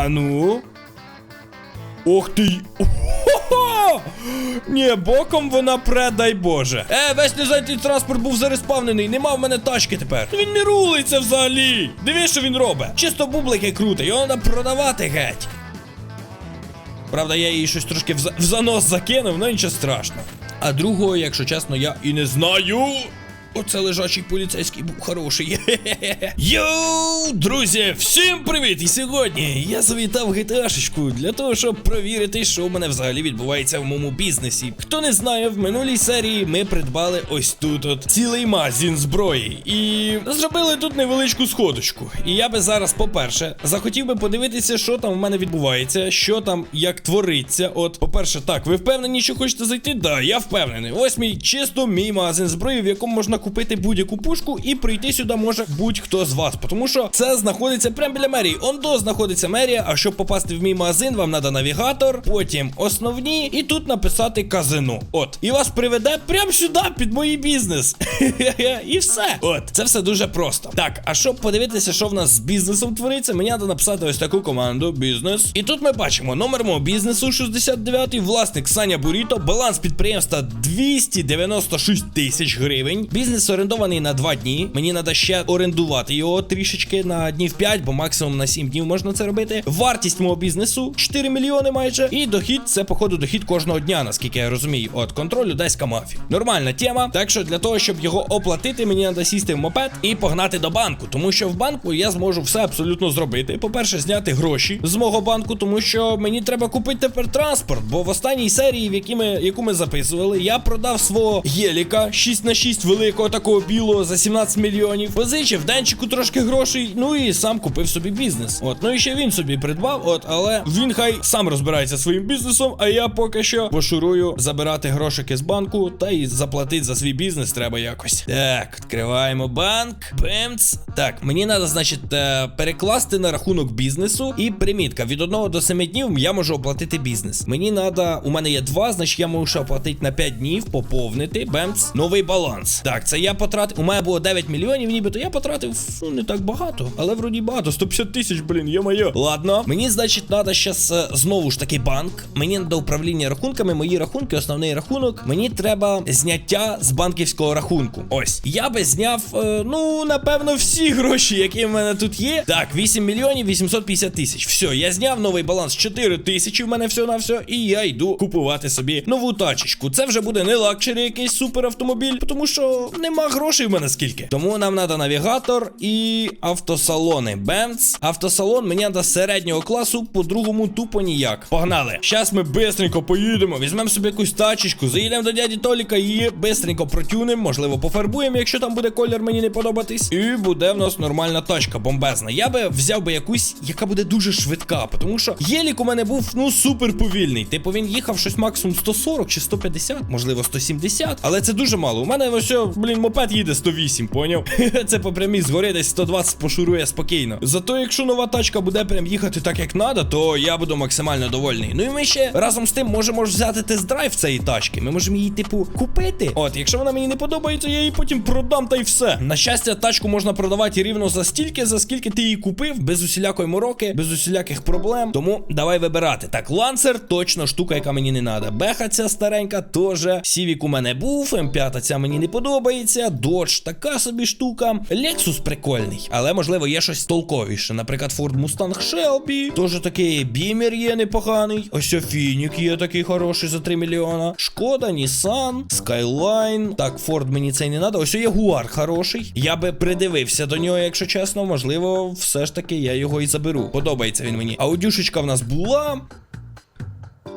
А ну. Ох ти. Ні, боком вона пре, дай Боже. Е, весь незайнятий транспорт був зареспавнений, нема в мене тачки тепер. Він не рулиться взагалі. Диви, що він робить. Чисто бублики крути, його треба продавати геть. Правда, я їй щось трошки в, занос закинув, але нічого страшного. А другого, якщо чесно, я і не знаю. Оце лежачий поліцейський був хороший. Йоу, друзі, всім привіт! І сьогодні я завітав в GTA-шечку для того, щоб провірити, що в мене взагалі відбувається в моєму бізнесі. Хто не знає, в минулій серії ми придбали ось тут от цілий магазин зброї. І зробили тут невеличку сходочку. І я би зараз, по-перше, захотів би подивитися, що там в мене відбувається, що там як твориться. От, по-перше, так, ви впевнені, що хочете зайти? Да, я впевнений. Ось мій чисто мій магазин зброї, в якому можна купити будь-яку пушку і прийти сюди може будь-хто з вас. Тому що це знаходиться прямо біля мерії. Ондо знаходиться мерія. А щоб попасти в мій магазин, вам треба навігатор, потім основні, і тут написати казино. От. І вас приведе прямо сюди, під мій бізнес. І все. От, це все дуже просто. Так, а щоб подивитися, що в нас з бізнесом твориться, мені треба написати ось таку команду: бізнес. І тут ми бачимо номер мого бізнесу 69, власник Саня Буріто, баланс підприємства 296 тисяч гривень. Орендований на 2 дні. Мені треба ще орендувати його трішечки на днів 5, бо максимум на 7 днів можна це робити. Вартість мого бізнесу 4 мільйони майже. І дохід це, походу, дохід кожного дня, наскільки я розумію. От контролю Одеська мафія. Нормальна тема. Так що для того, щоб його оплатити, мені треба сісти в мопед і погнати до банку. Тому що в банку я зможу все абсолютно зробити. По-перше, зняти гроші з мого банку, тому що мені треба купити тепер транспорт. Бо в останній серії, в якій ми, яку ми записували, я продав свого геліка 6 на 6 великого такого білого за 17 мільйонів. Позичив денчику трошки грошей. Ну і сам купив собі бізнес. От, ну і ще він собі придбав. От, але він хай сам розбирається своїм бізнесом. А я поки що пошурую забирати грошики з банку та й заплатити за свій бізнес треба якось. Так, відкриваємо банк. Бемц. Так, мені треба, значить, е, перекласти на рахунок бізнесу. І примітка: від 1 до 7 днів я можу оплатити бізнес. Мені треба, у мене є 2, значить я можу оплатити на 5 днів, поповнити. Бемц, новий баланс. Так, це я потратив. У мене було 9 мільйонів, нібито я потратив ну не так багато, але вроді багато. 150 тисяч, блін, йо-моє. Ладно, мені, значить, треба зараз знову ж таки банк. Мені треба управління рахунками, мої рахунки, основний рахунок. Мені треба зняття з банківського рахунку. Ось. Я би зняв, е, ну, напевно, всі гроші, які в мене тут є. Так, 8 мільйонів 850 тисяч. Все, я зняв новий баланс 4 тисячі в мене все на все. І я йду купувати собі нову тачечку. Це вже буде не лакшері, якийсь супер автомобіль, тому що нема грошей в мене скільки. Тому нам треба навігатор і автосалони. Бемц. Автосалон мені треба середнього класу, по-другому тупо ніяк. Погнали. Щас ми бистренько поїдемо, візьмемо собі якусь тачечку, заїдемо до дяді Толіка і бистренько протюнемо, можливо, пофарбуємо, якщо там буде колір мені не подобатись. І буде в нас нормальна тачка, бомбезна. Я би взяв би якусь, яка буде дуже швидка, тому що єлік у мене був ну супер повільний. Типу він їхав щось максимум 140 чи 150, можливо, 170. Але це дуже мало. У мене ось, блін, мопед їде 108, поняв? Це по прямій згори десь 120 пошурує спокійно. Зато якщо нова тачка буде прям їхати так, як надо, то я буду максимально довольний. Ну і ми ще разом з тим можемо ж взяти тест-драйв цієї тачки. Ми можемо її, типу, купити. От, якщо вона мені не подобається, я її потім продам та й все. На щастя, тачку можна продавати рівно за стільки, за скільки ти її купив, без усілякої мороки, без усіляких проблем. Тому давай вибирати. Так, ланцер точно штука, яка мені не треба. Беха ця старенька теж. Сівік у мене був, М5 ця мені не подобається. Додж така собі штука. Lexus прикольний, але можливо є щось толковіше. Наприклад, Ford Mustang Shelby. Теж такий бімер є непоганий. Ось Фінік є такий хороший за 3 мільйона. Шкода, Nissan, Skyline. Так, Ford мені цей не треба. Ось Ягуар хороший. Я би придивився до нього, якщо чесно. Можливо, все ж таки я його і заберу. Подобається він мені. Аудюшечка в нас була.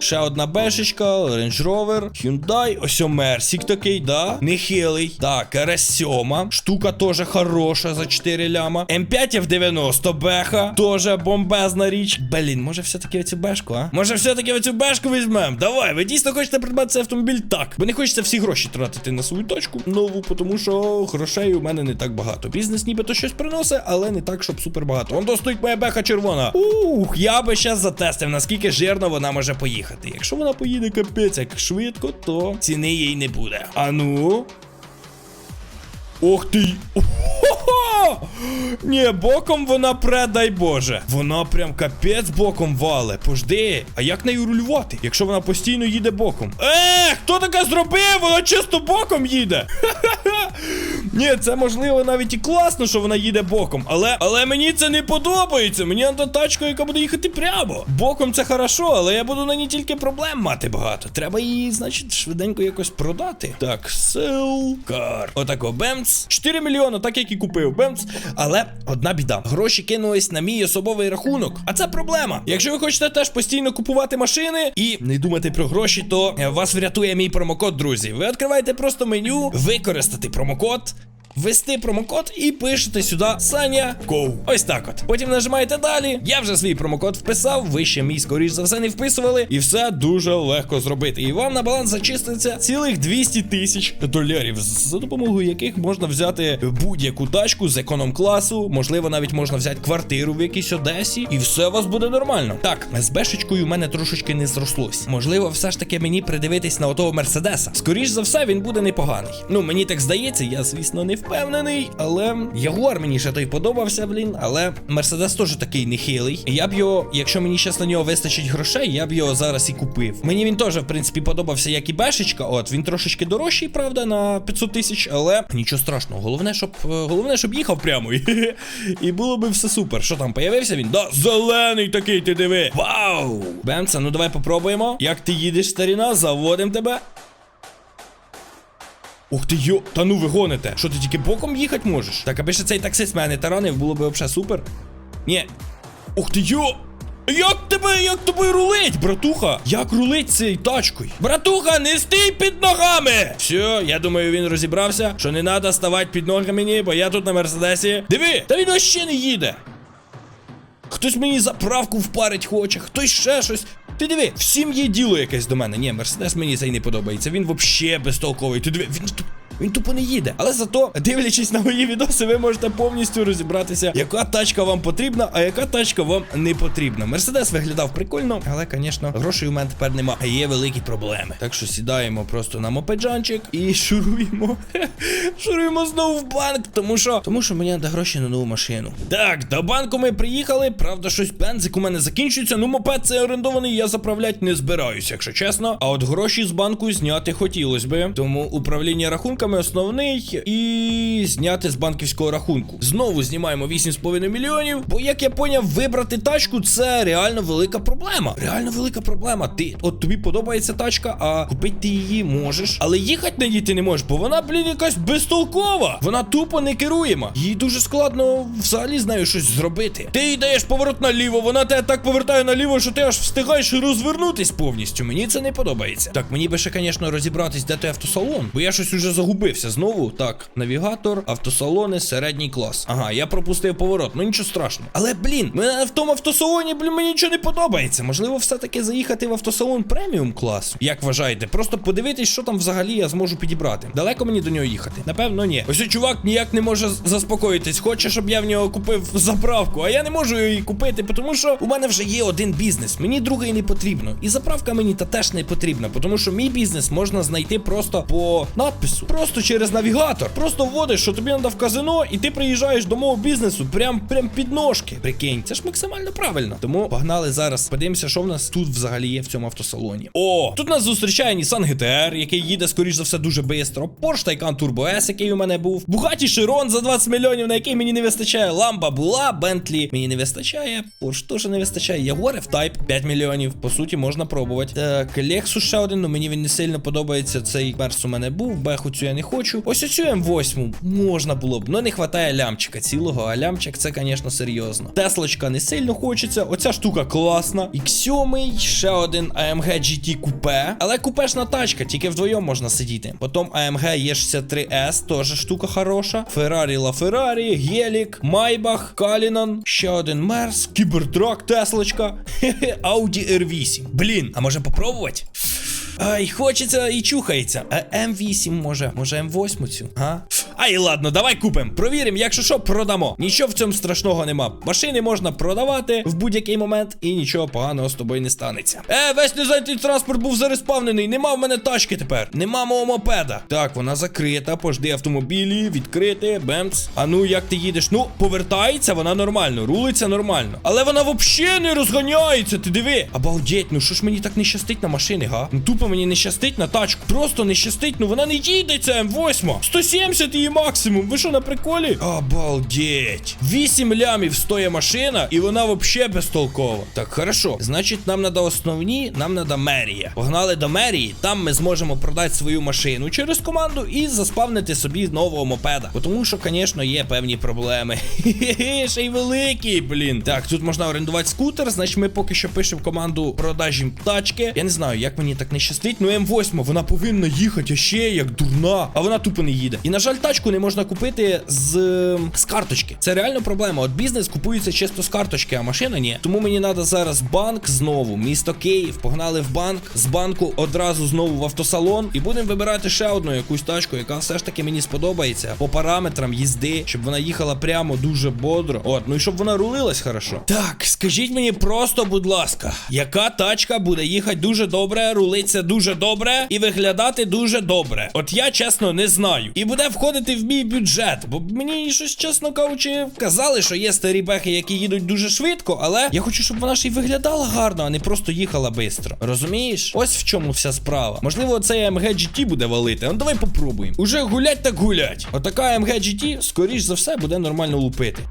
Ще одна бешечка, Range Rover, Hyundai, ось Мерсік такий, да? Нехилий. Так, RS7. Штука теж хороша за 4 ляма. М5 F90 беха. Тоже бомбезна річ. Блін, може все-таки оцю бешку, а? Може все-таки оцю бешку візьмем? Давай, ви дійсно хочете придбати цей автомобіль? Так. Бо не хочеться всі гроші тратити на свою точку нову, тому що грошей у мене не так багато. Бізнес нібито щось приносить, але не так, щоб супер багато. Вон стоїть моя беха червона. Ух, я би щас затестив, наскільки жирно вона може поїхати. Якщо вона поїде капець як швидко, то ціни їй не буде. А ну. Ох ти! Ні, боком вона пре, дай Боже. Вона прям капець боком вале. Пожди, а як нею рулювати, якщо вона постійно їде боком? Е, хто таке зробив? Вона чисто боком їде. Ха-ха-ха. Ні, це можливо навіть і класно, що вона їде боком, але але мені це не подобається. Мені треба тачка, яка буде їхати прямо. Боком це хорошо, але я буду на ній тільки проблем мати багато. Треба її, значить, швиденько якось продати. Так, селкар. Отако, бемц. 4 мільйони, так як і купив. Бемц. Але одна біда. Гроші кинулись на мій особовий рахунок. А це проблема. Якщо ви хочете теж постійно купувати машини і не думати про гроші, то е, вас врятує мій промокод, друзі. Ви відкриваєте просто меню, використати промокод. Ввести промокод і пишете сюди Саня Коу. Ось так от. Потім нажимаєте далі. Я вже свій промокод вписав, ви ще мій, скоріш за все, не вписували. І все дуже легко зробити. І вам на баланс зачиститься цілих 200 тисяч доларів, за допомогою яких можна взяти будь-яку тачку з економ-класу. Можливо, навіть можна взяти квартиру в якійсь Одесі, і все у вас буде нормально. Так, з бешечкою в мене трошечки не зрослось. Можливо, все ж таки мені придивитись на отого Мерседеса. Скоріш за все, він буде непоганий. Ну, мені так здається, я, звісно, не впевнений, але Ягуар мені ще той подобався, блін. Але Мерседес теж такий нехилий. Я б його, якщо мені зараз на нього вистачить грошей, я б його зараз і купив. Мені він теж, в принципі, подобався, як і Бешечка. От він трошечки дорожчий, правда, на 500 тисяч, але нічого страшного. Головне, щоб е, головне, щоб їхав прямо. І, було би все супер. Що там, появився він? Да, зелений такий, ти диви. Вау! Бемца, ну давай попробуємо. Як ти їдеш, старіна, заводим тебе. Ух ти йо, та ну ви гоните. Що ти тільки боком їхати можеш? Так, аби ще цей таксист мене таранив, було б взагалі супер. Ні. Ух ти йо! Як тебе, як тобою рулить, братуха? Як рулить цей тачкою? Братуха, не стій під ногами! Все, я думаю, він розібрався, що не треба ставати під ноги мені, бо я тут на мерседесі. Диви, та він вообще не їде. Хтось мені заправку впарить хоче, хтось ще щось. Ти диви, всім є діло якесь до мене. Ні, Мерседес мені цей не подобається. Він вообще безтолковий. Ти диви, він. Він тупо не їде. Але зато, дивлячись на мої відоси, ви можете повністю розібратися, яка тачка вам потрібна, а яка тачка вам не потрібна. Мерседес виглядав прикольно, але, звісно, грошей у мене тепер нема. А є великі проблеми. Так що сідаємо просто на мопеджанчик і шуруємо. шуруємо знову в банк, тому що тому що мені треба гроші на нову машину. Так, до банку ми приїхали. Правда, щось бензик у мене закінчується. Ну, мопед це орендований, я заправляти не збираюся, якщо чесно. А от гроші з банку зняти хотілося би. Тому управління рахунками основний і зняти з банківського рахунку. Знову знімаємо 8,5 мільйонів. Бо, як я поняв, вибрати тачку це реально велика проблема. Реально велика проблема. Ти от тобі подобається тачка, а купити ти її можеш. Але їхати на ній ти не можеш, бо вона, блін, якась безтолкова. Вона тупо не керуєма. Їй дуже складно взагалі з нею щось зробити. Ти йдеш поворот наліво, вона тебе так повертає наліво, що ти аж встигаєш розвернутись повністю. Мені це не подобається. Так, мені би ще, звісно, розібратись, де той автосалон, бо я щось уже загубився знову. Так, навігатор, автосалони, середній клас. Ага, я пропустив поворот, ну нічого страшного. Але, блін, в тому автосалоні, блін, мені нічого не подобається. Можливо, все-таки заїхати в автосалон преміум класу. Як вважаєте? Просто подивитись, що там взагалі я зможу підібрати. Далеко мені до нього їхати? Напевно, ні. Ось чувак ніяк не може заспокоїтись. Хоче, щоб я в нього купив заправку, а я не можу її купити, тому що у мене вже є один бізнес. Мені другий не потрібно. І заправка мені та теж не потрібна, тому що мій бізнес можна знайти просто по надпису, просто через навігатор. Просто вводиш, що тобі треба в казино, і ти приїжджаєш до мого бізнесу прям прям під ножки. Прикинь, це ж максимально правильно. Тому погнали зараз. Подивимося, що в нас тут взагалі є в цьому автосалоні. О, тут нас зустрічає Nissan GTR, який їде, скоріш за все, дуже швидко. Porsche Taycan Turbo S, який у мене був. Bugatti Chiron за 20 мільйонів, на який мені не вистачає. Ламба була, Bentley мені не вистачає. Porsche теж не вистачає. Jaguar F-Type 5 мільйонів. По суті, можна пробувати. Так, Lexus ще один, ну мені він не сильно подобається. Цей перс у мене був. Беху цю я не хочу. Ось оцю М8 можна було б, але не вистачає лямчика цілого, а лямчик це, звісно, серйозно. Теслочка не сильно хочеться. Оця штука класна. X7, ще один AMG GT купе. Але купешна тачка, тільки вдвоєм можна сидіти. Потім AMG E63S, теж штука хороша. Ferrari La Ferrari, Гелік, Майбах, Калінан, ще один Мерс, Кібертрак, Теслочка, Audi R8. Блін, а може попробувати? Ай, хочеться і чухається. А М8 може, може М8 цю, а? Ай, ладно, давай купимо. Провіримо, якщо що, продамо. Нічого в цьому страшного нема. Машини можна продавати в будь-який момент, і нічого поганого з тобою не станеться. Е, весь незайнятий транспорт був зареспавнений. Нема в мене тачки тепер. Нема мого мопеда. Так, вона закрита. Пожди автомобілі, відкрити, бемц. А ну як ти їдеш? Ну, повертається вона нормально, рулиться нормально. Але вона взагалі не розганяється. Ти диви. Обалдеть, ну що ж мені так не щастить на машини, га? Ну тупо мені не щастить на тачку. Просто не щастить. Ну вона не їде, ця М8. 170 її максимум. Ви що на приколі? Обалдеть. 8 лямів стоїть машина, і вона взагалі безтолкова. Так, хорошо. Значить, нам треба основні, нам треба мерія. Погнали до мерії, там ми зможемо продати свою машину через команду і заспавнити собі нового мопеда. Тому що, звісно, є певні проблеми. Ще й великий, блін. Так, тут можна орендувати скутер, значить ми поки що пишемо команду продажі тачки. Я не знаю, як мені так не щастить. Ну М8, вона повинна їхати ще як дурна, а вона тупо не їде. І на жаль, тачку не можна купити з, ем, з карточки. Це реально проблема. От бізнес купується чисто з карточки, а машина ні. Тому мені треба зараз банк знову, місто Київ. Погнали в банк. З банку одразу знову в автосалон. І будемо вибирати ще одну якусь тачку, яка все ж таки мені сподобається. По параметрам їзди, щоб вона їхала прямо дуже бодро. От, ну і щоб вона рулилась хорошо. Так, скажіть мені просто, будь ласка, яка тачка буде їхати дуже добре, рулиться дуже добре і виглядати дуже добре. От я чесно не знаю. І буде входити в мій бюджет. Бо мені щось, чесно кажучи, казали, що є старі бехи, які їдуть дуже швидко, але я хочу, щоб вона ще й виглядала гарно, а не просто їхала швидко. Розумієш? Ось в чому вся справа. Можливо, цей МГ GT буде валити. Ну давай попробуємо. Уже гулять так гулять. Отака MG GT, скоріш за все, буде нормально лупити.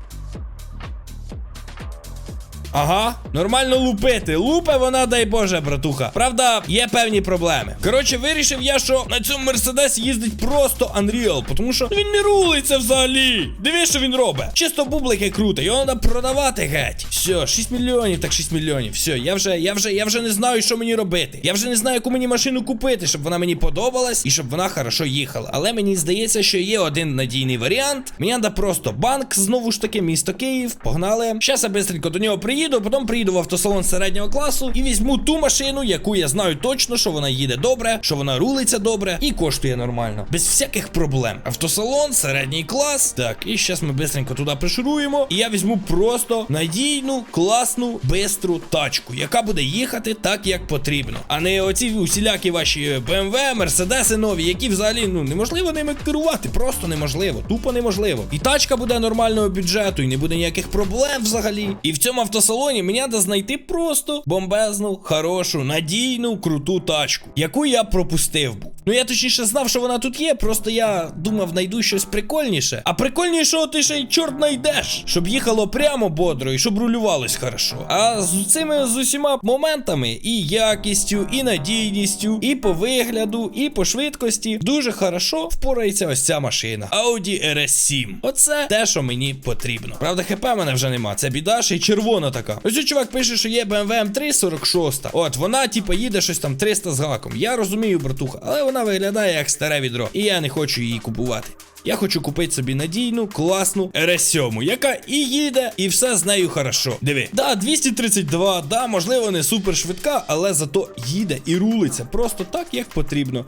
Ага, нормально лупити. Лупе вона, дай Боже, братуха. Правда, є певні проблеми. Коротше, вирішив я, що на цьому Мерседес їздить просто Unreal, тому що він не рулиться взагалі. Диви, що він робить. Чисто бублики круто, його треба продавати геть. Все, 6 мільйонів, так 6 мільйонів. Все, я вже, я вже, я вже не знаю, що мені робити. Я вже не знаю, яку мені машину купити, щоб вона мені подобалась і щоб вона хорошо їхала. Але мені здається, що є один надійний варіант. Мені треба просто банк, знову ж таки, місто Київ. Погнали. Щас я бистренько до нього приїду, потім приїду в автосалон середнього класу і візьму ту машину, яку я знаю точно, що вона їде добре, що вона рулиться добре і коштує нормально. Без всяких проблем. Автосалон, середній клас. Так, і зараз ми бистренько туди пришуруємо. І я візьму просто надійну, класну, бистру тачку, яка буде їхати так, як потрібно. А не оці усілякі ваші BMW, Мерседеси нові, які взагалі ну неможливо ними керувати. Просто неможливо. Тупо неможливо. І тачка буде нормального бюджету, і не буде ніяких проблем взагалі. І в цьому автосалоні мені треба знайти просто бомбезну, хорошу, надійну, круту тачку, яку я пропустив був. Ну я точніше знав, що вона тут є, просто я думав, знайду щось прикольніше. А прикольнішого ти ще й чорт знайдеш, щоб їхало прямо бодро і щоб рулювалось хорошо. А з цими з усіма моментами і якістю, і надійністю, і по вигляду, і по швидкості дуже хорошо впорається ось ця машина. Audi RS7. Оце те, що мені потрібно. Правда, хп мене вже нема. Це біда, ще й червона така. Ось цей чувак пише, що є BMW M3 46. От вона, типа, їде щось там 300 з гаком. Я розумію, братуха, але вона виглядає як старе відро. І я не хочу її купувати. Я хочу купити собі надійну, класну RS7, яка і їде, і все з нею хорошо. Диви, да, 232, да, можливо, не супер швидка, але зато їде і рулиться просто так, як потрібно.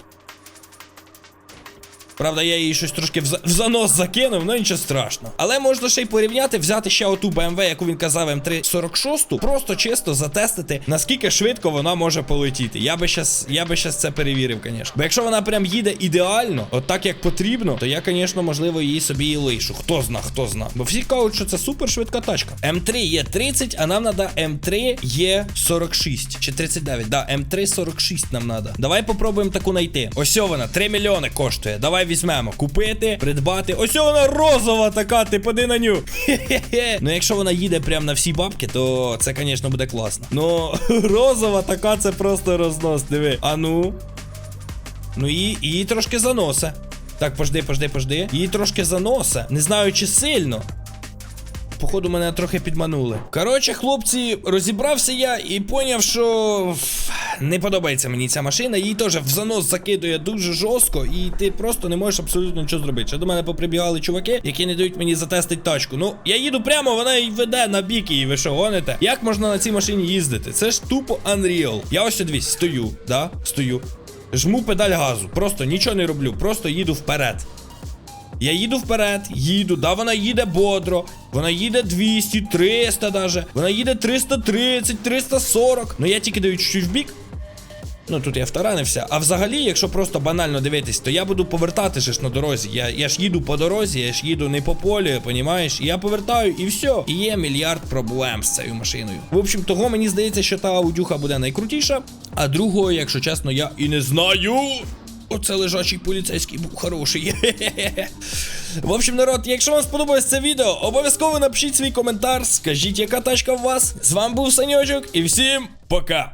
Правда, я її щось трошки в, занос закинув, ну нічого страшного. Але можна ще й порівняти, взяти ще оту BMW, яку він казав М346, просто чисто затестити, наскільки швидко вона може полетіти. Я би щас, я би щас це перевірив, звісно. Бо якщо вона прям їде ідеально, от так як потрібно, то я, звісно, можливо, її собі і лишу. Хто зна, хто зна. Бо всі кажуть, що це супер швидка тачка. М3 є 30, а нам треба М3 є 46 чи 39. Да, М3 46 нам треба. Давай попробуємо таку знайти. Ось вона, 3 мільйони коштує. Давай візьмемо. Купити, придбати. Ось вона розова така, ти поди на ню. Ну, якщо вона їде прямо на всі бабки, то це, звісно, буде класно. Ну, розова така, це просто рознос. Диви. А ну. Ну і і трошки заносе. Так, пожди, пожди, пожди. Її трошки заносе. Не знаю, чи сильно. Походу, мене трохи підманули. Коротше, хлопці, розібрався я і поняв, що не подобається мені ця машина. Її теж в занос закидує дуже жорстко, і ти просто не можеш абсолютно нічого зробити. Ще до мене поприбігали чуваки, які не дають мені затестити тачку. Ну, я їду прямо, вона й веде на бік її. Ви що гоните? Як можна на цій машині їздити? Це ж тупо Unreal. Я ось дивись, стою, да? Стою. Жму педаль газу. Просто нічого не роблю, просто їду вперед. Я їду вперед, їду, да, вона їде бодро. Вона їде 200, 300 даже. Вона їде 330, 340. Ну я тільки даю чуть-чуть в бік. Ну тут я втаранився. А взагалі, якщо просто банально дивитись, то я буду повертати ж на дорозі. Я, я ж їду по дорозі, я ж їду не по полі, понімаєш? І я повертаю і все. І є мільярд проблем з цією машиною. В общем, того мені здається, що та аудюха буде найкрутіша. А другого, якщо чесно, я і не знаю. Оце лежачий поліцейський був хороший. В общем, народ, якщо вам сподобалось це відео, обов'язково напишіть свій коментар, скажіть, яка тачка у вас. З вами був Саньочок, і всім пока!